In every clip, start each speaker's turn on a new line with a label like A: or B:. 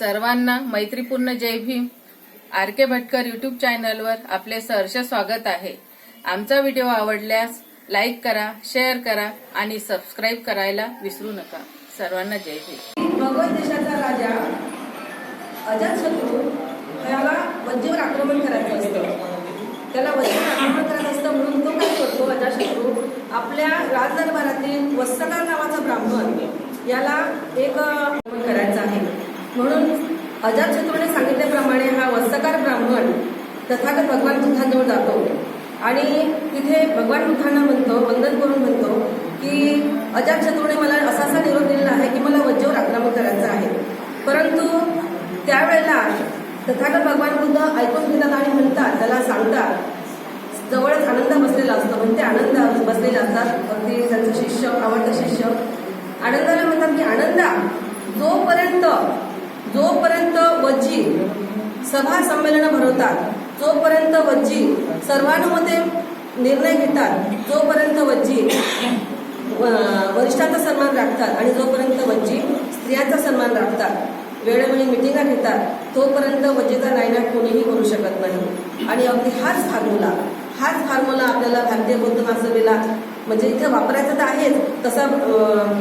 A: सर्वांना मैत्रीपूर्ण Jai Bhim. R K Bhatkar YouTube चॅनलवर आपले सहर्ष स्वागत आहे. आमचा व्हिडिओ आवडल्यास लाईक करा शेअर करा आणि सबस्क्राईब करायला विसरू नका. सर्वांना जय भीम.
B: मगध देशाचा राजा अजातशत्रू ह्याला आक्रमण करायचं असतं. त्याला वज्जेवर आक्रमण करायचं असतं म्हणून तो काय करतो अजातशत्रू आपल्या राजदरबारातील वत्सकार नावाचा ब्राह्मण याला एक आक्रमण करायचं आहे. म्हणून अजातशत्रूने सांगितल्याप्रमाणे हा वस्तकार ब्राह्मण तथागत भगवान बुद्धांजवळ जातो. आणि तिथे भगवान बुद्धांना म्हणतो वंदन करून म्हणतो की अजातशत्रूने मला असा असा निरोप दिलेला आहे की मला वज्जेवर आक्रमण करायचं आहे. परंतु त्यावेळेला तथागत भगवान बुद्ध ऐकून घेतात आणि म्हणतात त्याला सांगतात जवळच आनंद बसलेला असतो. म्हणजे आनंद बसलेले असतात. अगदी त्यांचं शिष्य आवडतं शिष्य. आनंदाला म्हणतात की आनंदा जोपर्यंत जोपर्यंत वज्जी सभा संमेलन भरवतात जोपर्यंत वज्जी सर्वानुमते निर्णय घेतात जोपर्यंत वज्जी वरिष्ठांचा सन्मान राखतात आणि जोपर्यंत वज्जी स्त्रियांचा सन्मान राखतात वेळोवेळी मिटिंगा घेतात तोपर्यंत वज्जेचा नायनाट कोणीही करू शकत नाही. आणि अगदी हाच फॉर्म्युला हाच फॉर्म्युला आपल्याला भारतीय बौद्ध महासभेला म्हणजे इथे वापरायचं तर आहेच. तसा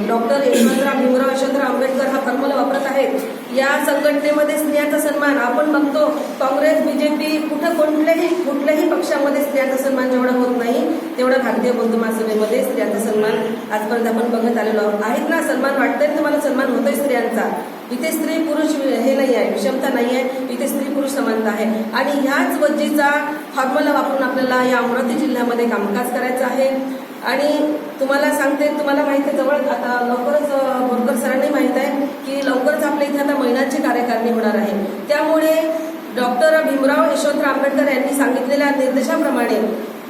B: डॉक्टर यशवंतराव भीमराव यशवंतराव आंबेडकर हा फॉर्म्युला वापरत आहेत. या संघटनेमध्ये स्त्रियांचा सन्मान आपण बघतो. काँग्रेस बीजेपी कुठं कोणत्याही कुठल्याही पक्षामध्ये स्त्रियांचा सन्मान जेवढा होत नाही तेवढा भारतीय बौद्ध महासभेमध्ये स्त्रियांचा सन्मान आजपर्यंत आपण बघत आलेलो आहेत. ना? सन्मान वाटतंय तुम्हाला? सन्मान होतोय स्त्रियांचा. इथे स्त्री पुरुष हे नाही आहे विषमता नाही आहे. इथे स्त्री पुरुष समानता आहे. आणि ह्याच वज्जीचा फॉर्म्युला वापरून आपल्याला या अमरावती जिल्ह्यामध्ये कामकाज करायचं आहे. आणि तुम्हाला सांगते तुम्हाला माहिती आहे जवळ आता लवकरच बोरकर सरांनी माहीत आहे की लवकरच आपल्या इथे आता महिलांची कार्यकारिणी होणार आहे. त्यामुळे डॉक्टर भीमराव यशवंतराव आंबेडकर यांनी सांगितलेल्या निर्देशाप्रमाणे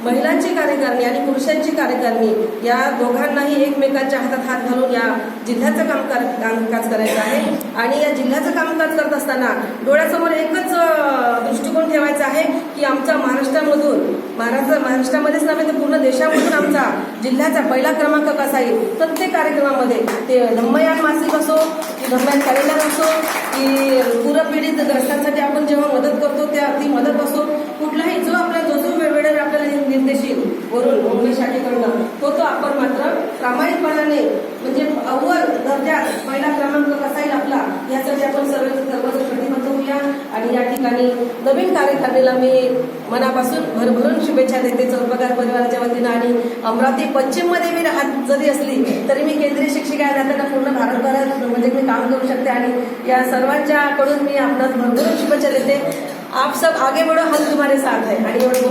B: महिलांची कार्यकारिणी आणि पुरुषांची कार्यकारिणी या दोघांनाही एकमेकांच्या हातात हात घालून या जिल्ह्याचं कामकाज कामकाज करायचं आहे. आणि या जिल्ह्याचं कामकाज करत असताना डोळ्यासमोर एकच दृष्टिकोन ठेवायचा आहे की आमच्या महाराष्ट्रामधून महाराष्ट्र महाराष्ट्रामध्येच नव्हे तर पूर्ण देशामधून आमचा जिल्ह्याचा पहिला क्रमांक कसा येईल? प्रत्येक कार्यक्रमामध्ये ते धम्मयान मासिक असो की धम्मयान कॅलेंडर असो की पूरपीडित ग्रस्तांसाठी आपण जेव्हा मदत करतो त्या ती मदत असो कुठलाही जो आपला आपल्याला वरून मुंबई शाखेकडनं तो तो आपण मात्र प्रामाणिकपणाने म्हणजे अव्वल दर्जा पहिला क्रमांक कसाही लागला आपला यासाठी आपण सर्व सर्वजण प्रतिबद्ध होऊया. आणि या ठिकाणी नवीन कार्यकारिणीला मी मनापासून भरभरून शुभेच्छा देते. चौपगार परिवाराच्या वतीनं आणि अमरावती पश्चिममध्ये मी राहत जरी असली तरी मी केंद्रीय शिक्षिका आहे. त्यातनं पूर्ण भारतभरात म्हणजे मी काम करू शकते. आणि या सर्वांच्याकडून मी आपणास भरभरून शुभेच्छा देते. आप सब आगे बढ़ो हम तुम्हारे साथ है। आणि एवढं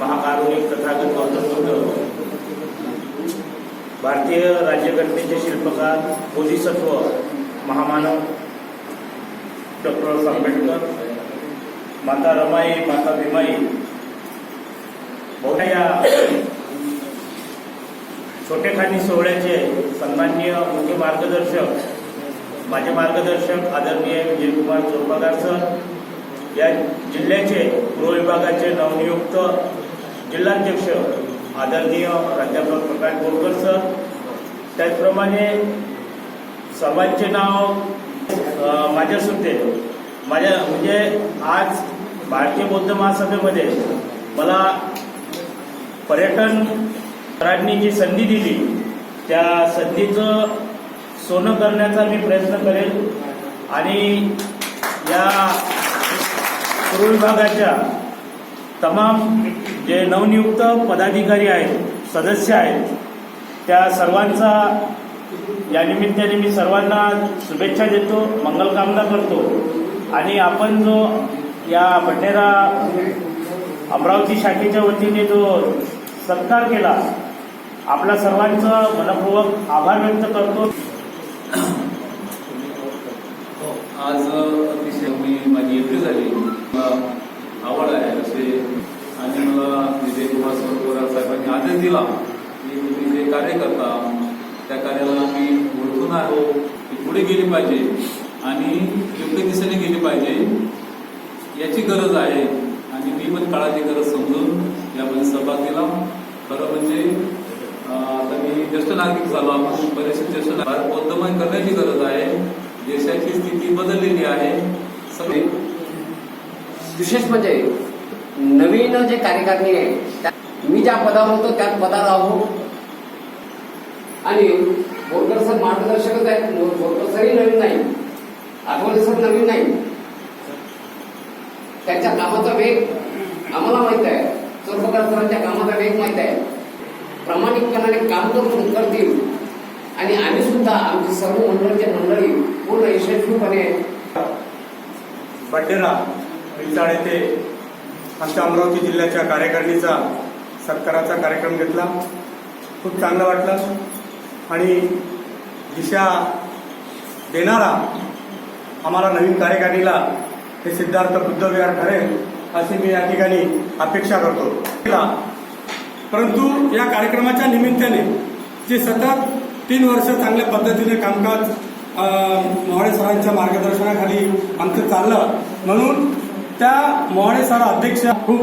C: महाकारुणिक तथागत गौतम बुद्ध भारतीय राज्यघटनेचे शिल्पकार बोधिसत्व महामानव डॉक्टर आंबेडकर माता रमाई माता भीमाई मोठ्या या छोटेखानी सोहळ्याचे सन्माननीय मुख्य मार्गदर्शक माझे मार्गदर्शक आदरणीय विजयकुमार चोरपागार सर या जिल्ह्याचे गृहविभागाचे नवनियुक्त जिल्हाध्यक्ष आदरणीय प्राध्यापक प्रकाश बोरकर सर त्याचप्रमाणे सर्वांचे नाव माझ्या सुद्धा माझ्या म्हणजे आज भारतीय बौद्ध महासभेमध्ये मला पर्यटन सरांनी जी संधी दिली. त्या संधीचं सोनं करण्याचा मी प्रयत्न करेन आणि या पूर्व विभागाच्या तमाम जे नवनियुक्त पदाधिकारी आहेत सदस्य आहेत त्या सर्वांचा या निमित्ताने मी सर्वांना शुभेच्छा देतो मंगलकामना करतो. आणि आपण जो या बंडेरा अमरावती शाखेच्या वतीने जो सत्कार केला आपला सर्वांचं मनपूर्वक आभार व्यक्त करतो
D: हो, आज अतिशय मी माझी एंट्री झाली. मला आवड आहे असे. आणि मला विजय कुमार सोरकर साहेबांनी आदेश दिला की तुम्ही जे कार्य करता त्या कार्याला मी ओळखून आहो ती पुढे गेली पाहिजे आणि योग्य दिशेने गेली पाहिजे याची गरज आहे. आणि मी पण काळाची गरज समजून यामध्ये सहभाग दिला. खरं म्हणजे आता मी ज्येष्ठ नागरिक झालो. आपण बरेचसे ज्येष्ठ नागरिक बौद्धमय करण्याची गरज आहे. देशाची स्थिती बदललेली आहे. सगळे
E: विशेष म्हणजे नवीन जे कार्यकारिणी आहे त्या- मी ज्या पदावर होतो त्या पदावर आहो. आणि बोरकर सर मार्गदर्शकच आहेत. बोरकर सरही नवीन नाही. आठवले सर नवीन नाही. त्यांच्या कामाचा वेग आम्हाला माहीत आहे. चोरपकार सरांच्या कामाचा वेग माहीत आहे. प्रामाणिकपणाने काम करून करतील. आणि आम्ही सुद्धा आमची सर्व मंडळाची मंडळी पूर्ण यशस्वीपणे.
F: बड्डेला विचाळ येथे आमच्या अमरावती जिल्ह्याच्या कार्यकारिणीचा सत्काराचा कार्यक्रम घेतला. खूप चांगलं वाटलं. आणि दिशा देणारा आम्हाला नवीन कार्यकारिणीला हे सिद्धार्थ बुद्धविहार ठरेल अशी मी या ठिकाणी अपेक्षा करतो. परंतु या कार्यक्रमाच्या निमित्ताने जे सतत तीन वर्ष चांगल्या पद्धतीने कामकाज अ, सरांच्या मार्गदर्शनाखाली आमचं चाललं. म्हणून त्या मोहाळे सर अध्यक्ष खूप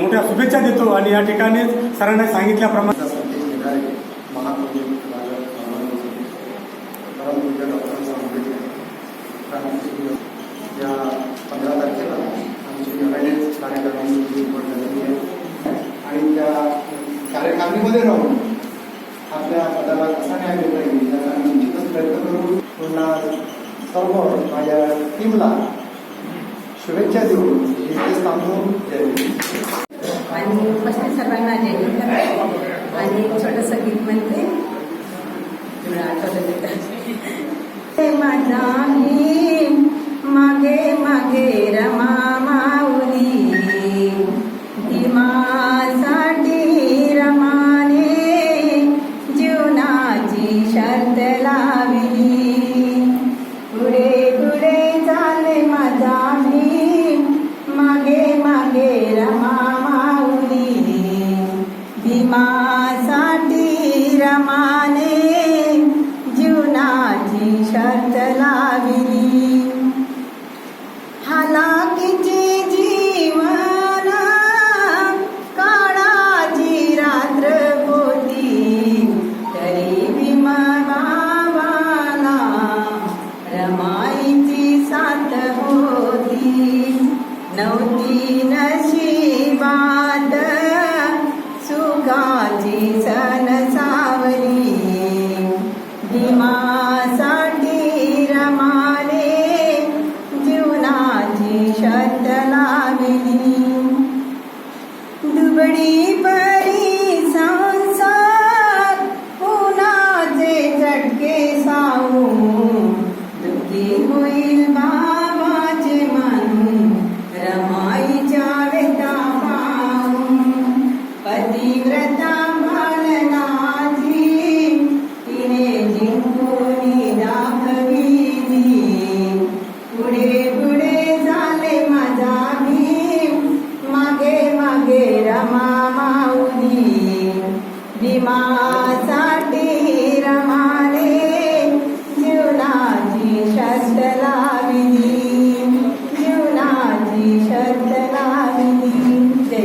F: मोठ्या शुभेच्छा देतो आणि या ठिकाणी सरांना सांगितल्याप्रमाणे
G: संदेश देणारे महाकवी राजा परमपूज्य डॉक्टर आंबेडकर क्रांतिसूर्य या पंधरा तारखेला आमची नव्यानेच कार्यक्रमाची निवड झालेली आहे. आणि त्या कार्यकारिणीमध्ये राहून आपल्या पदाला कसा न्याय देता येईल याचा आम्ही प्रयत्न करू पुन्हा सर्व माझ्या टीमला शुभेच्छा देऊन इथेच सांगून
H: आणि पश्चिम सर्वांना जय हिंद आणि एक छोटंसं गीत म्हणते तुला आठवलं ते. मागे मागे रमा माऊली जीवनाची लावली. जीवनाची लावली.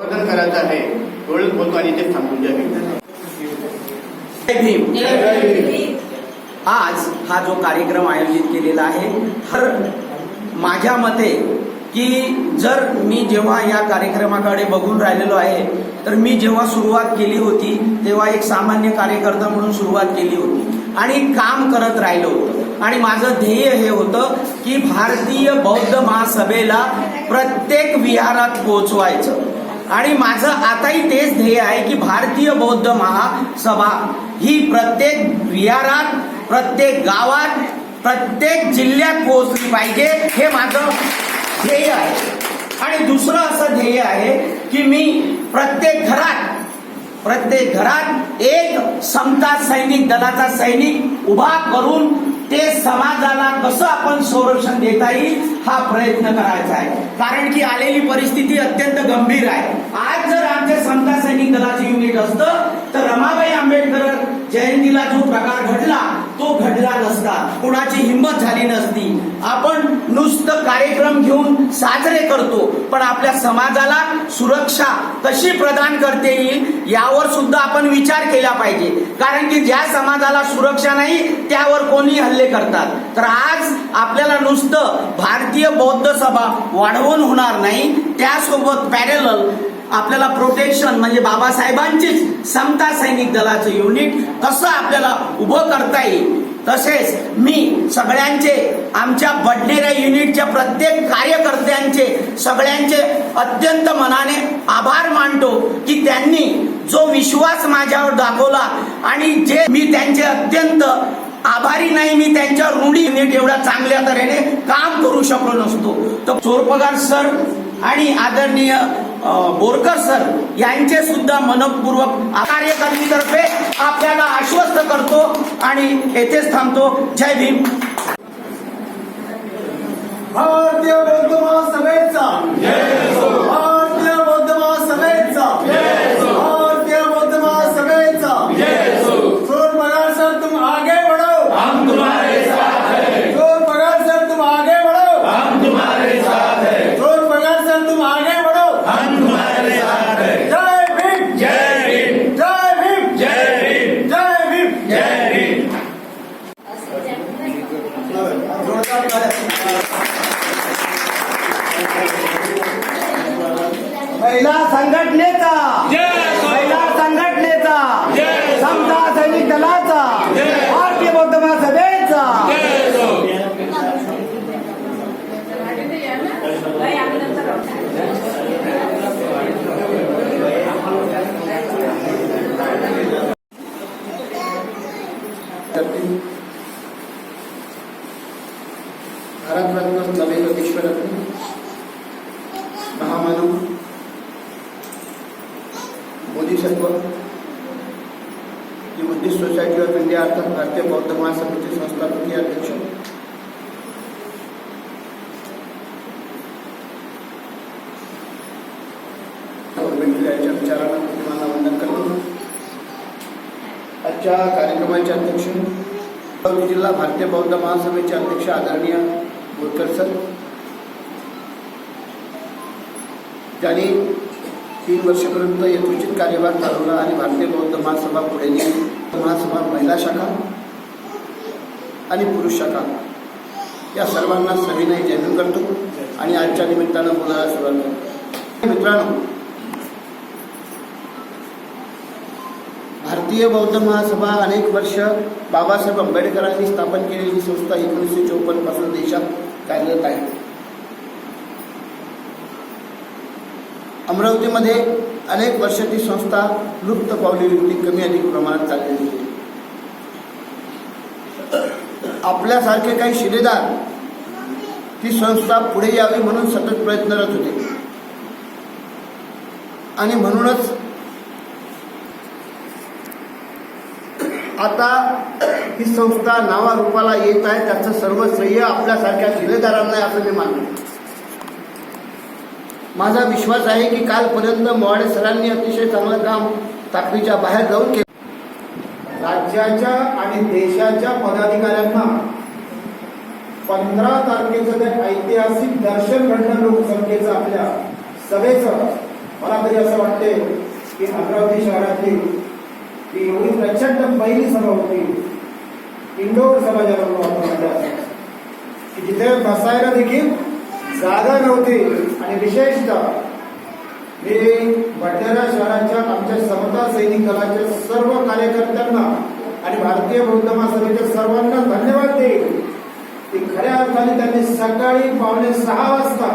I: बदल करायचा आहे. डोळे बोलतो आणि ते थांबून द्यावी
E: आज हा जो कार्यक्रम आयोजित केलेला आहे तर माझ्या मते की जर मी जेव्हा या कार्यक्रमाकडे बघून राहिलेलो आहे तर मी जेव्हा सुरुवात केली होती तेव्हा एक सामान्य कार्यकर्ता म्हणून सुरुवात केली होती. आणि काम करत राहिलो होतो. आणि माझं ध्येय हे होतं की भारतीय बौद्ध महासभेला प्रत्येक विहारात पोहोचवायचं. आणि माझं आताही तेच ध्येय आहे की भारतीय बौद्ध महासभा ही प्रत्येक विहारात प्रत्येक गावात प्रत्येक जिल्ह्यात पोहोचली पाहिजे हे माझं ध्येय आहे. आणि दुसरं असं ध्येय आहे की मी प्रत्येक घरात प्रत्येक घरात एक समता सैनिक दलाचा सैनिक उभा करून ते समाजाला कसं आपण संरक्षण देता येईल हा प्रयत्न करायचा आहे. कारण की आलेली परिस्थिती अत्यंत गंभीर आहे. आज जर आमच्या समता सैनिक दलाचं युनिट असतं तर रमाबाई आंबेडकर जयंतीला जो प्रकार घडला तो घडला नसता. कोणाची हिंमत झाली नसती. आपण नुसतं कार्यक्रम घेऊन साजरे करतो पण आपल्या समाजाला सुरक्षा कशी प्रदान करता येईल यावर सुद्धा आपण विचार केला पाहिजे. कारण की ज्या समाजाला सुरक्षा नाही त्यावर कोणी हल्ले करतात. तर आज आपल्याला नुसतं भारतीय बौद्ध सभा वाढवून होणार नाही त्यासोबत पॅरेलल आपल्याला प्रोटेक्शन म्हणजे बाबासाहेबांचीच समता सैनिक दलाचं युनिट कसं आपल्याला उभं करता येईल? तसेच मी सगळ्यांचे आमच्या बडनेरा युनिटच्या प्रत्येक कार्यकर्त्यांचे सगळ्यांचे अत्यंत मनाने आभार मानतो की त्यांनी जो विश्वास माझ्यावर दाखवला आणि जे मी त्यांचे अत्यंत आभारी नाही मी त्यांच्या रुढी युनिट एवढ्या चांगल्या तऱ्हेने काम करू शकलो नसतो. तर चोरपगार सर आणि आदरणीय बोरकर सर यांचे सुद्धा मनपूर्वक कार्यकर्तीतर्फे आपल्याला आश्वस्त करतो आणि येथेच थांबतो. जय भीम.
J: भारतीय बौद्ध महासभेचा भारतीय बौद्ध महासभेचा भारतीय बौद्ध महासभेचा चोर पगार सर तुम आगे बढ़ो हम तुम्हारे साथ हैं चोर पगार सर तुम आगे बढ़ो हम तुम्हारे साथ हैं चोर पगार सर तुम आगे बढ़ो हम तुम्हारे साथ हैं जय भीम जय भीम जय भीम जय भीम जय भीम जय भीम जोरदार ताल्या. महिला संघटनेचा महिला संघटनेचा समता सैनिक दलाचा भारतीय बौद्ध महासभेचा भारतरत्न नवेंद्र विश्वरत्न महामानव। बोधिसत्व ही बुद्धिस्ट सोसायटी ऑफ इंडिया अर्थात भारतीय बौद्ध महासभेचे संस्थापकीय अध्यक्ष आंबेडकर यांच्या विचारांना प्रतिमांना वंदन करतो आजच्या कार्यक्रमाचे अध्यक्ष अमरावती जिल्हा भारतीय बौद्ध महासभेचे अध्यक्ष आदरणीय बोरकर सर। त्यांनी तीन वर्षापर्यंत यथोचित कार्यभार चालवला आणि भारतीय बौद्ध महासभा पुढे महासभा महिला शाखा आणि पुरुष शाखा या सर्वांना सविनय जयन करतो आणि आजच्या निमित्तानं बोलायला सुरुवात करतो. मित्रांनो भारतीय बौद्ध महासभा अनेक वर्ष बाबासाहेब आंबेडकरांनी स्थापन केलेली संस्था एकोणीसशे चौपन्नपासून देशात कार्यरत आहे. अमरावतीमध्ये अनेक वर्ष ती संस्था लुप्त पावलेली होती कमी अधिक प्रमाणात चाललेली होती. आपल्यासारखे काही शिलेदार ती संस्था पुढे यावी म्हणून सतत प्रयत्नरत होते. आणि म्हणूनच आता ही संस्था नावारूपाला येत आहे त्याचं सर्व श्रेय आपल्यासारख्या शिलेदारांना आहे असं मी मानतो. माझा विश्वास आहे की कालपर्यंत मोहाडे सरांनी अतिशय चांगलं काम ताकदीच्या बाहेर जाऊन केलं. राज्याच्या आणि देशाच्या पदाधिकाऱ्यांना पंधरा तारखेचं ते ऐतिहासिक दर्शन घडणं लोकसंख्येचं आपल्या सभेचं. मला तरी असं वाटते की अमरावती शहरातील ही एवढी प्रचंड पहिली सभा होती. इंडोर सभा आपण की जिथे बसायला देखील जागा नव्हती. आणि विशेषतः मी भंडारा शहराच्या आमच्या समता सैनिक दलाच्या सर्व कार्यकर्त्यांना आणि भारतीय बौद्ध महासभेच्या सर्वांना धन्यवाद देईल की खऱ्या अर्थाने त्यांनी सकाळी पावणे सहा वाजता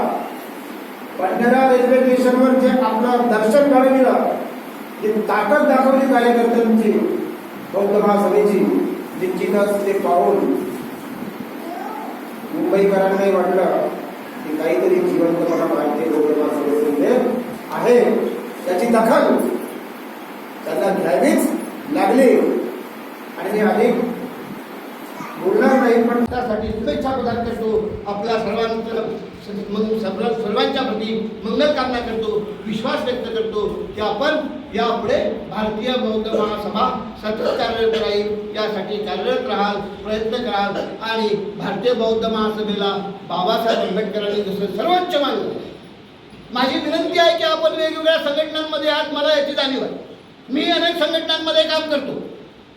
J: भंडारा रेल्वे स्टेशनवर जे आपलं दर्शन घडविलं जी ताकद दाखवली कार्यकर्त्यांची बौद्ध महासभेची निश्चितच ते पाहून मुंबईकरांनाही वाटलं की काहीतरी जिवंतपणा भारतीय बौद्ध महासभेचे आहे. त्याची दखल. त्यांना घ्यावीच लागली. आणि मी अधिक बोलणार नाही पण त्यासाठी शुभेच्छा प्रदान करतो आपल्या सर्वांचं. मग सर्व- सर्वांच्या प्रती मंगलकामना करतो विश्वास व्यक्त करतो की आपण
K: यापुढे भारतीय बौद्ध महासभा सतत कार्यरत राहील. यासाठी कार्यरत राहाल प्रयत्न कराल. आणि भारतीय बौद्ध महासभेला बाबासाहेब आंबेडकरांनी जसं सर्वोच्च मानलं माझी विनंती आहे की आपण वेगवेगळ्या संघटनांमध्ये आहात मला याची जाणीव आहे. मी अनेक संघटनांमध्ये काम करतो.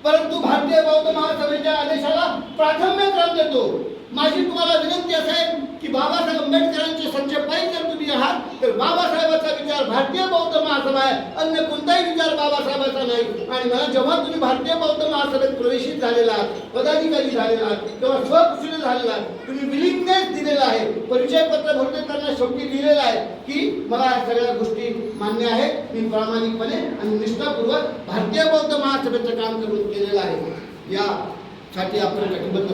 K: परंतु भारतीय बौद्ध महासभेच्या आदेशाला प्राथम्य क्रम देतो. माझी तुम्हाला विनंती असेल की बाबासाहेब आंबेडकरांचे सच्चे पायी जर तुम्ही आहात तर बाबासाहेबांचा विचार भारतीय बौद्ध महासभा आहे. अन्य कोणताही विचार बाबासाहेबांचा नाही. आणि मला जेव्हा तुम्ही भारतीय बौद्ध महासभेत प्रवेशित झालेला आहात पदाधिकारी झालेला आहात किंवा स्वकुशील झालेला आहात तुम्ही विलिंगनेस दिलेला आहे. परिचय पत्र भरते त्यांना शेवटी लिहिलेलं आहे की मला या सगळ्या गोष्टी मान्य आहेत. मी प्रामाणिकपणे आणि निष्ठापूर्वक भारतीय बौद्ध महासभेचं काम करून केलेलं आहे. यासाठी आपण कटिबद्ध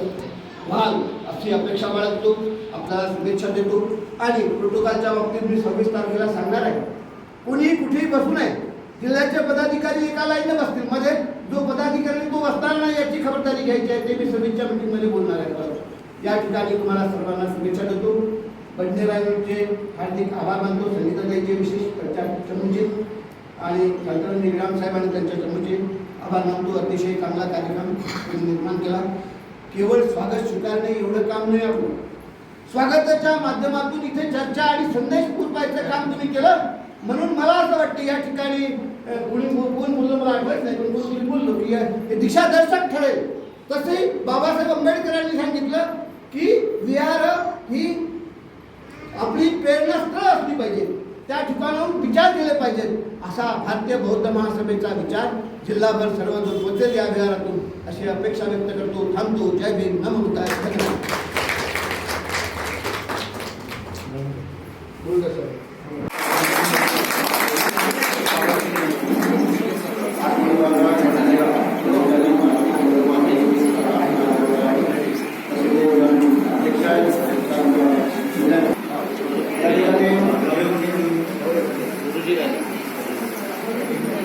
K: व्हाल अशी अपेक्षा बाळगतो. आपल्याला शुभेच्छा देतो. आणि प्रोटोकॉलच्या बाबतीत मी सव्वीस तारखेला सांगणार आहे कोणीही कुठेही बसू नये. जिल्ह्याचे पदाधिकारी एका लाईन बसतील. मध्ये जो पदाधिकारी तो बसणार नाही याची खबरदारी घ्यायची आहे ते मी सभेच्या मीटिंगमध्ये बोलणार आहे. या ठिकाणी तुम्हाला सर्वांना शुभेच्छा देतो. बंडेरायांचे हार्दिक आभार मानतो. संगीताताईचे विशेष त्यांच्या चमूचे. आणि शांतराम निग्राम साहेब आणि त्यांच्या चमूचे आभार मानतो. अतिशय चांगला कार्यक्रम निर्माण केला. केवळ स्वागत स्वीकारणे एवढं काम नाही आपलं. स्वागताच्या माध्यमातून इथे चर्चा आणि संदेश पुरवायचं काम तुम्ही केलं? म्हणून मला असं वाटतं या ठिकाणी कोणी कोण बोललं मला आठवत नाही पण कोणी बोललो की या- हे दिशादर्शक ठरेल. तसे बाबासाहेब आंबेडकरांनी सांगितलं की विहार ही आपली प्रेरणास्थळ असली पाहिजे. त्या ठिकाणाहून विचार केले पाहिजेत. असा भारतीय बौद्ध महासभेचा विचार जिल्हाभर सर्वजण पोचेल या विहारातून. अशी अपेक्षा व्यक्त करतो थांबतो जय भीम नमो बुद्धाय धन्यवाद बोल सर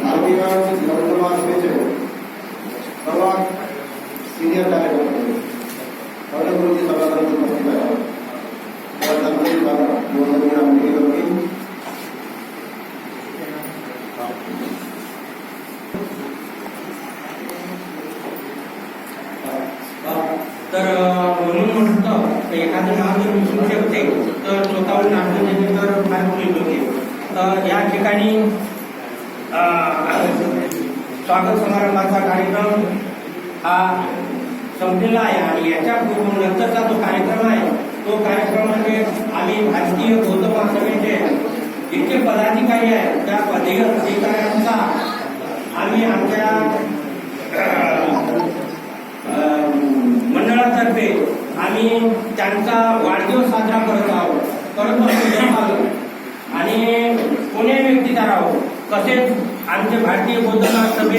J: भारतीय बौद्ध महासभेचे सर्वात सिनियर कार्यकर्ते कर्णगुरुजी सभासद उपस्थित
L: तर म्हणून म्हणतो एखादं नाव जर विसरू शकते तर स्वतःहून आठवण येते तर फार होईल होते तर या ठिकाणी स्वागत समारंभाचा कार्यक्रम हा संपलेला आहे आणि याच्या पूर्व नंतरचा जो कार्यक्रम आहे तो कार्यक्रम म्हणजे आम्ही भारतीय बौद्ध महासभेचे जितके पदाधिकारी आहेत त्या पदे अधिकाऱ्यांचा आम्ही आमच्या मंडळातर्फे आम्ही त्यांचा वाढदिवस साजरा करत आहोत. करत आणि कोणी व्यक्ती आहोत तसेच आमचे भारतीय बौद्ध महासभे